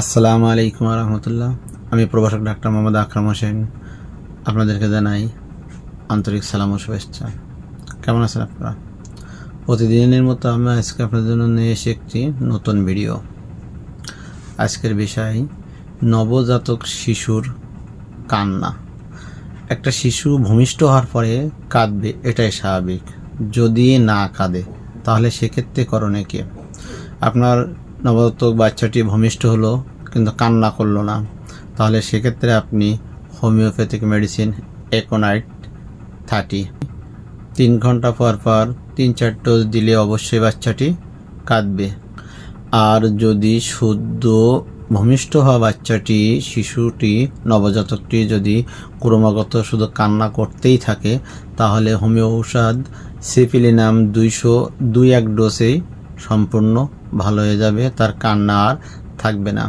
আসসালামু আলাইকুম রহমতুল্লাহ আমি প্রভাষক ডাক্তার মোহাম্মদ আকরাম হোসেন। আপনাদেরকে জানাই আন্তরিক সালাম ও শুভেচ্ছা। কেমন আছেন আপনারা? প্রতিদিনের মতো আমি আজকে আপনাদের জন্য নিয়ে এসে একটি নতুন ভিডিও। আজকের বিষয়, নবজাতক শিশুর কান্না। একটা শিশু ভূমিষ্ঠ হওয়ার পরে কাঁদবে, এটাই স্বাভাবিক। যদি না কাঁদে, তাহলে সেক্ষেত্রে করণে কি? আপনার নবজাতক বাচ্চাটি ভূমিষ্ঠ হলো, কিন্তু কান্না করল না। তাহলে সেক্ষেত্রে আপনি হোমিওপ্যাথিক মেডিসিন একোনাইট থার্টি। তিন ঘণ্টা পর পর তিন চার ডোজ দিলে অবশ্যই বাচ্চাটি কাঁদবে। আর যদি শুদ্ধ ভূমিষ্ঠ হওয়া বাচ্চাটি, শিশুটি, নবজাতকটি যদি ক্রমাগত শুধু কান্না করতেই থাকে, তাহলে হোমিও ঔষধ সিপিলিনাম দুইশো দুই এক ডোজেই সম্পূর্ণ ভালো হয়ে যাবে তার কান্না আর থাকবে না।